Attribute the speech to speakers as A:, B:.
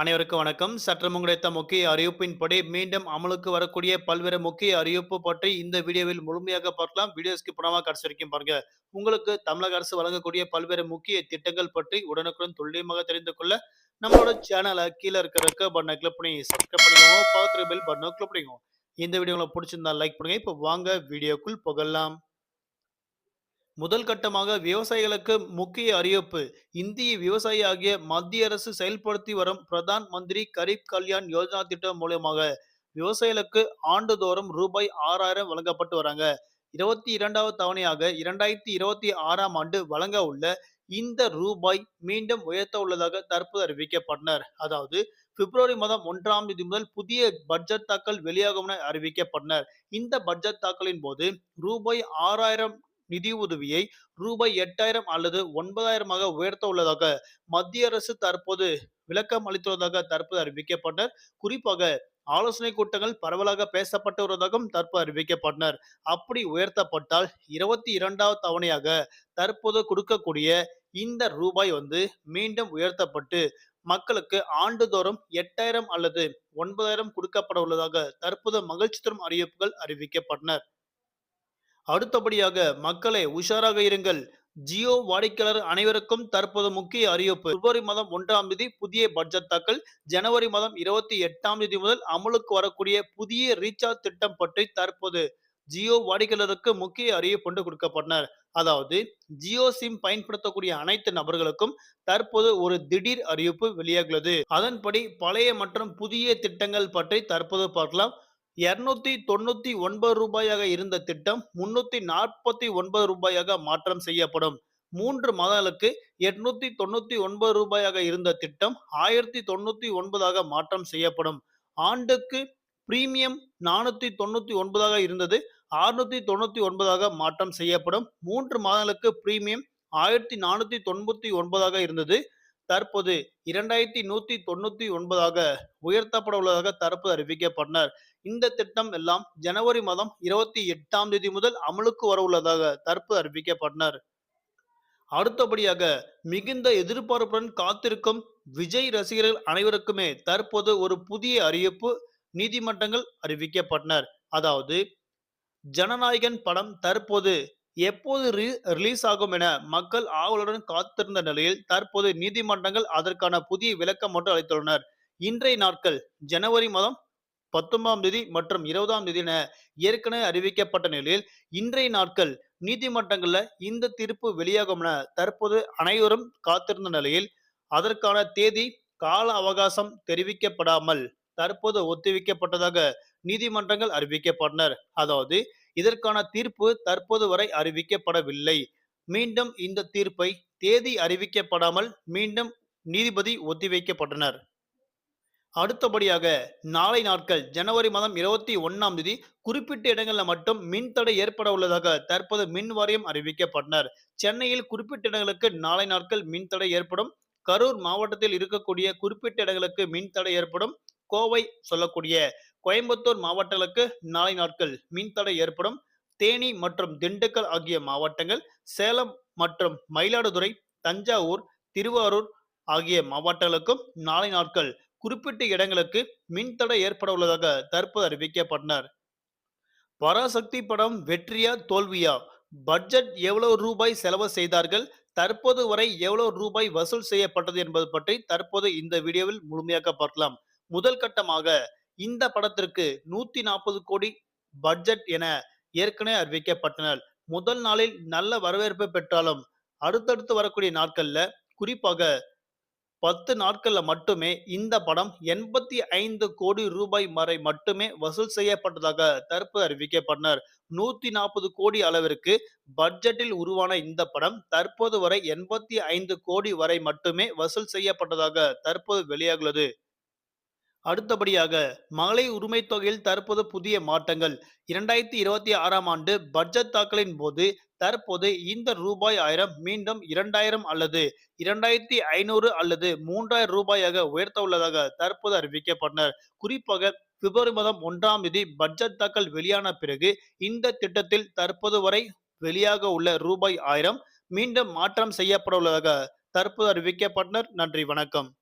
A: அனைவருக்கும் வணக்கம். சற்று கிடைத்த முக்கிய அறிவிப்பின்படி மீண்டும் அமலுக்கு வரக்கூடிய பல்வேறு முக்கிய அறிவிப்பு பற்றி இந்த வீடியோவில் முழுமையாக பார்க்கலாம். வீடியோஸ்க்கு ஸ்கிப் கடைசி வரைக்கும் பாருங்க. உங்களுக்கு தமிழக அரசு வழங்கக்கூடிய பல்வேறு முக்கிய திட்டங்கள் பற்றி உடனுக்குடன் துல்லியமாக தெரிந்து கொள்ள நம்மளோட சேனலை கீழே இருக்கிற இருக்க பட்டனை கிளிக் பண்ணி சப்ஸ்கிரைப் பண்ணிக்கோங்க. பக்கத்துல பெல் பட்டனை கிளிக் பண்ணிக்கோங்க. இந்த வீடியோ உங்களுக்கு பிடிச்சிருந்தா லைக் பண்ணுங்க. இப்போ வாங்க. வீடியோக்குள் புகழலாம் முதல் கட்டமாக விவசாயிகளுக்கு முக்கிய அறிவிப்பு. இந்திய விவசாயி ஆகிய மத்திய அரசு செயல்படுத்தி வரும் பிரதான் மந்திரி கரீப் கல்யாண் யோஜனா திட்டம் மூலயமாக விவசாயிகளுக்கு ஆண்டுதோறும் ரூபாய் ஆறாயிரம் வழங்கப்பட்டு வராங்க. இருபத்தி இரண்டாவது தவணையாக இரண்டாயிரத்தி இருபத்தி ஆறாம் ஆண்டு வழங்க உள்ள இந்த ரூபாய் மீண்டும் உயர்த்த உள்ளதாக தற்போது அறிவிக்கப்பட்டனர். அதாவது பிப்ரவரி மாதம் ஒன்றாம் தேதி முதல் புதிய பட்ஜெட் தாக்கல் வெளியாகும் என அறிவிக்கப்பட்டனர். இந்த பட்ஜெட் தாக்கலின் போது ரூபாய் ஆறாயிரம் நிதி உதவியை ரூபாய் எட்டாயிரம் அல்லது ஒன்பதாயிரமாக உயர்த்த உள்ளதாக மத்திய அரசு தற்போது விளக்கம் அளித்துள்ளதாக தற்போது அறிவிக்கப்பட்டனர். குறிப்பாக ஆலோசனை கூட்டங்கள் பரவலாக பேசப்பட்டு வருவதாகவும் தற்போது அறிவிக்கப்பட்டனர். அப்படி உயர்த்தப்பட்டால் இருபத்தி இரண்டாவது தவணையாக தற்போது கொடுக்கக்கூடிய இந்த ரூபாய் வந்து மீண்டும் உயர்த்தப்பட்டு மக்களுக்கு ஆண்டுதோறும் எட்டாயிரம் அல்லது ஒன்பதாயிரம் கொடுக்கப்பட உள்ளதாக தற்போது மகிழ்ச்சி தரும் அறிவிப்புகள் அறிவிக்கப்பட்டனர். அடுத்தபடியாக மக்களே உஷாராக இருங்கள். ஜியோ வாடிக்கையாளர் அனைவருக்கும் தற்போது முக்கிய அறிவிப்பு. பிப்ரவரி மாதம் ஒன்றாம் தேதி புதிய பட்ஜெட் தாக்கல். ஜனவரி மாதம் இருபத்தி எட்டாம் தேதி முதல் அமலுக்கு வரக்கூடிய புதிய ரீசார்ஜ் திட்டம் பற்றி தற்போது ஜியோ வாடிக்கையாளருக்கு முக்கிய அறிவிப்பு ஒன்று கொடுக்கப்பட்டனர். அதாவது ஜியோ சிம் பயன்படுத்தக்கூடிய அனைத்து நபர்களுக்கும் தற்போது ஒரு திடீர் அறிவிப்பு வெளியாகிறது அதன்படி பழைய மற்றும் புதிய திட்டங்கள் பற்றி தற்போது பார்க்கலாம். இருநூத்தி தொண்ணூத்தி ஒன்பது ரூபாயாக இருந்த திட்டம் முன்னூத்தி நாற்பத்தி ஒன்பது ரூபாயாக மாற்றம் செய்யப்படும். மூன்று மாதங்களுக்கு எட்நூத்தி தொண்ணூத்தி ஒன்பது ரூபாயாக இருந்த திட்டம் ஆயிரத்தி தொண்ணூத்தி ஒன்பதாக மாற்றம் செய்யப்படும். ஆண்டுக்கு பிரீமியம் நானூத்தி தொண்ணூத்தி ஒன்பதாக இருந்தது அறுநூத்தி தொண்ணூத்தி ஒன்பதாக மாற்றம் செய்யப்படும். மூன்று மாதங்களுக்கு பிரீமியம் ஆயிரத்தி நானூத்தி தொண்ணூத்தி ஒன்பதாக இருந்தது தற்போது இரண்டாயிரத்தி நூத்தி தொண்ணூத்தி ஒன்பதாக உயர்த்தப்பட உள்ளதாக தரப்பு அறிவிக்கப்பட்டனர். இந்த திட்டம் எல்லாம் ஜனவரி மாதம் இருபத்தி எட்டாம் தேதி முதல் அமலுக்கு வர உள்ளதாக தற்பு அறிவிக்கப்பட்டனர். அடுத்தபடியாக மிகுந்த எதிர்பார்ப்புடன் காத்திருக்கும் விஜய் ரசிகர்கள் அனைவருக்குமே தற்போது ஒரு புதிய அறிவிப்பு நீதிமன்றங்கள் அறிவிக்கப்பட்டனர். அதாவது ஜனநாயகன் படம் தற்போது எப்போது ரிலீஸ் ஆகும் என மக்கள் ஆவலுடன் காத்திருந்த நிலையில் தற்போது நீதிமன்றங்கள் அதற்கான புதிய விளக்கம் மட்டும் அளித்துள்ளனர். இன்றைய நாட்கள் ஜனவரி மாதம் பத்தொன்பதாம் தேதி மற்றும் இருபதாம் தேதி என ஏற்கனவே அறிவிக்கப்பட்ட நிலையில் இன்றைய நாட்கள் நீதிமன்றங்களில் இந்த தீர்ப்பு வெளியாகும் என தற்போது அனைவரும் காத்திருந்த நிலையில் அதற்கான தேதி கால அவகாசம் தெரிவிக்கப்படாமல் தற்போது ஒத்திவைக்கப்பட்டதாக நீதிமன்றங்கள் அறிவிக்கப்பட்டனர் அதாவது இதற்கான தீர்ப்பு தற்போது வரை அறிவிக்கப்படவில்லை. மீண்டும் இந்த தீர்ப்பை தேதி அறிவிக்கப்படாமல் மீண்டும் நீதிபதி ஒத்திவைக்கப்பட்டனர். அடுத்தபடியாக நாளை நாட்கள் ஜனவரி மாதம் இருபத்தி ஒன்னாம் தேதி குறிப்பிட்ட இடங்களில் மட்டும் மின்தடை ஏற்பட உள்ளதாக தற்போது மின் வாரியம் அறிவிக்கப்பட்டனர். சென்னையில் குறிப்பிட்ட இடங்களுக்கு நாளை நாட்கள் மின்தடை ஏற்படும். கரூர் மாவட்டத்தில் இருக்கக்கூடிய குறிப்பிட்ட இடங்களுக்கு மின்தடை ஏற்படும். கோவை சொல்லக்கூடிய கோயம்புத்தூர் மாவட்டங்களுக்கு நாளை நாட்கள் மின்தடை ஏற்படும். தேனி மற்றும் திண்டுக்கல் ஆகிய மாவட்டங்கள் சேலம் மற்றும் மயிலாடுதுறை தஞ்சாவூர் திருவாரூர் ஆகிய மாவட்டங்களுக்கும் நாளை நாட்கள் குறிப்பிட்ட இடங்களுக்கு மின்தடை ஏற்பட உள்ளதாக தற்போது அறிவிக்கப்பட்டனர். பராசக்தி படம் வெற்றியா தோல்வியா? பட்ஜெட் எவ்வளவு ரூபாய் செலவு செய்தார்கள்? தற்போது வரை எவ்வளவு ரூபாய் வசூல் செய்யப்பட்டது என்பது பற்றி தற்போது இந்த வீடியோவில் முழுமையாக பார்க்கலாம். முதல் கட்டமாக இந்த படத்திற்கு நூத்தி நாற்பது கோடி பட்ஜெட் என ஏற்கனவே அறிவிக்கப்பட்டனர். முதல் நாளில் நல்ல வரவேற்பு பெற்றாலும் அடுத்தடுத்து வரக்கூடிய நாட்கள்ல குறிப்பாக பத்து நாட்கள்ல மட்டுமே இந்த படம் எண்பத்தி ஐந்து கோடி ரூபாய் வரை மட்டுமே வசூல் செய்யப்பட்டதாக தற்போது அறிவிக்கப்பட்டனர் நூத்தி நாற்பது கோடி அளவிற்கு பட்ஜெட்டில் உருவான இந்த படம் தற்போது வரை எண்பத்தி ஐந்து கோடி வரை மட்டுமே வசூல் செய்யப்பட்டதாக தற்போது வெளியாகுள்ளது. அடுத்தபடியாக மகளிர் உரிமை தொகையில் தற்போது புதிய மாற்றங்கள். இரண்டாயிரத்தி இருபத்தி ஆறாம் ஆண்டு பட்ஜெட் தாக்கலின் போது தற்போது இந்த ரூபாய் ஆயிரம் மீண்டும் இரண்டாயிரம் அல்லது இரண்டாயிரத்தி ஐநூறு அல்லது மூன்றாயிரம் ரூபாயாக உயர்த்த உள்ளதாக தற்போது அறிவிக்கப்பட்டனர். குறிப்பாக பிப்ரவரி மாதம் ஒன்றாம் தேதி பட்ஜெட் தாக்கல் வெளியான பிறகு இந்த திட்டத்தில் தற்போது வரை வெளியாக உள்ள ரூபாய் ஆயிரம் மீண்டும் மாற்றம் செய்யப்பட உள்ளதாக தற்போது அறிவிக்கப்பட்டனர். நன்றி வணக்கம்.